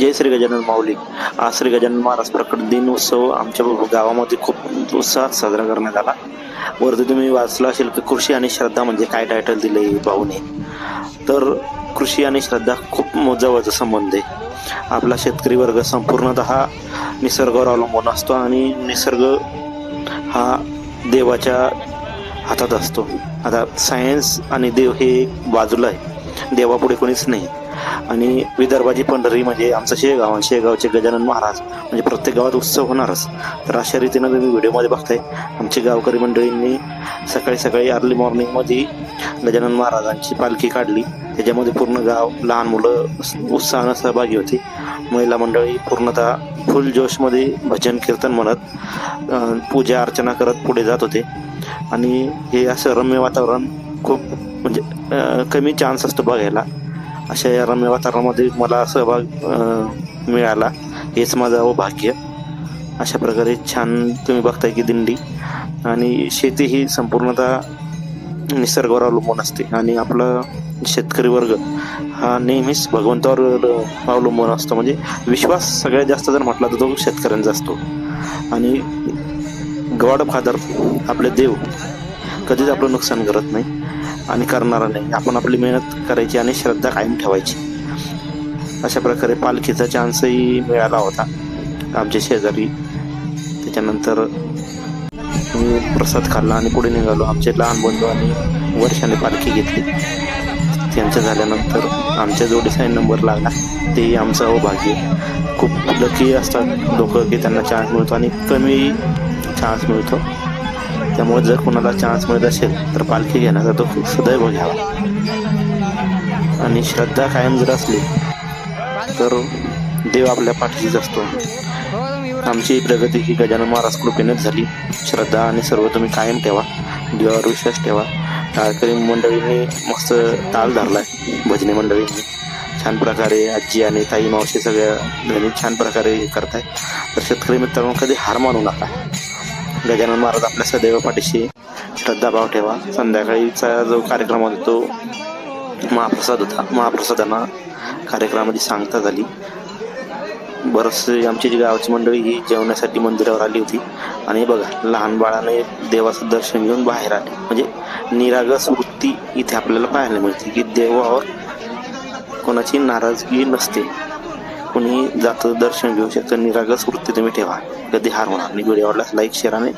जय श्री गजानन माऊली. आज श्री गजानन महाराज प्रकट दिन उत्सव आमच्या गावामध्ये खूप उत्साहात साजरा करण्यात आला. वरती तुम्ही वाचला असेल की कृषी आणि श्रद्धा म्हणजे काय टायटल दिले भाऊने? तर कृषी आणि श्रद्धा खूप मोजावाचा जवळचा संबंध आहे. आपला शेतकरी वर्ग संपूर्णतः निसर्गावर अवलंबून असतो आणि निसर्ग हा देवाच्या हातात असतो. आता सायन्स आणि देव हे बाजूला आहे. देवापुढे कोणीच नाही. आणि विदर्भाची पंढरी म्हणजे आमचं शेगाव आणि शेगावचे गजानन महाराज म्हणजे प्रत्येक गावात उत्सव होणारच. तर अशा रीतीनं तुम्ही व्हिडिओमध्ये बघताय. आमची गावकरी मंडळींनी सकाळी सकाळी अर्ली मॉर्निंगमध्ये गजानन महाराजांची पालखी काढली. त्याच्यामध्ये पूर्ण गाव लहान मुलं उत्साहानं सहभागी होती. महिला मंडळी पूर्णतः फुल जोशमध्ये भजन कीर्तन म्हणत पूजा अर्चना करत पुढे जात होते. आणि हे असं रम्य वातावरण खूप म्हणजे कमी चान्स असतो बघायला. अशा या रम्य वातावरणामध्ये मला सहभाग मिळाला. हेच माझं व भाग्य अशा प्रकारे छान तुम्ही बघताय की दिंडी. आणि शेती ही संपूर्णतः निसर्गावर अवलंबून असते. आणि आपला शेतकरी वर्ग हा नेहमीच भगवंतावर अवलंबून असतो. म्हणजे विश्वास सगळ्यात जास्त जर म्हटला तर तो शेतकऱ्यांचा असतो. आणि गॉड फादर आपले देव कधीच आपलं नुकसान करत नाही. आणि करणारा नाही. आपण आपली मेहनत करायची आणि श्रद्धा कायम ठेवायची. अशा प्रकारे पालखीचा चान्सही मिळाला होता. आमच्या शेजारी. त्याच्यानंतर मी प्रसाद खाल्ला आणि पुढे निघालो. आमचे लहान बंधू आणि वर्षाने पालखी घेतली. त्यांचं झाल्यानंतर आमच्या जोडीचा नंबर लागला. तेही आमचं अवभाग्य खूप लकी असतात लोक की त्यांना चान्स मिळतो आणि कमी चान्स मिळतो. त्यामुळे जर कोणाला चान्स मिळत असेल तर पालखी घेण्याचा तो सदैव घ्यावा. आणि श्रद्धा कायम जर असली तर देव आपल्या पाठीशीच असतो. आमची प्रगती ही गजानन महाराज कृपेनेच झाली. श्रद्धा आणि सर्व तुम्ही कायम ठेवा. देवावर विश्वास ठेवा. टाळकरी मंडळीने मस्त ताल धरलाय. भजनी मंडळींनी छान प्रकारे आजी आणि ताई मावशी सगळ्या घरी छान प्रकारे हे करताय तर शेतकरी मित्रांनो कधी हार मानू नका. गजानन महाराज आपल्या सदैव पाठीशी श्रद्धाभाव ठेवा. संध्याकाळीचा जो कार्यक्रम होता तो महाप्रसाद होता. महाप्रसादांना कार्यक्रमाची सांगता झाली. बरंच आमची जी गावची मंडळी ही जेवण्यासाठी मंदिरावर आली होती. आणि बघा लहान बाळाने देवाचं दर्शन घेऊन बाहेर आले. म्हणजे निरागस वृत्ती इथे आपल्याला पाहायला मिळते की देवावर कोणाची नाराजगी नसते. जातं दर्शन घेऊ शकतं. निरागस वृत्ती तुम्ही ठेवा. कधी हार होणार नाही. व्हिडिओ आवडल्यास लाईक शेअर आणि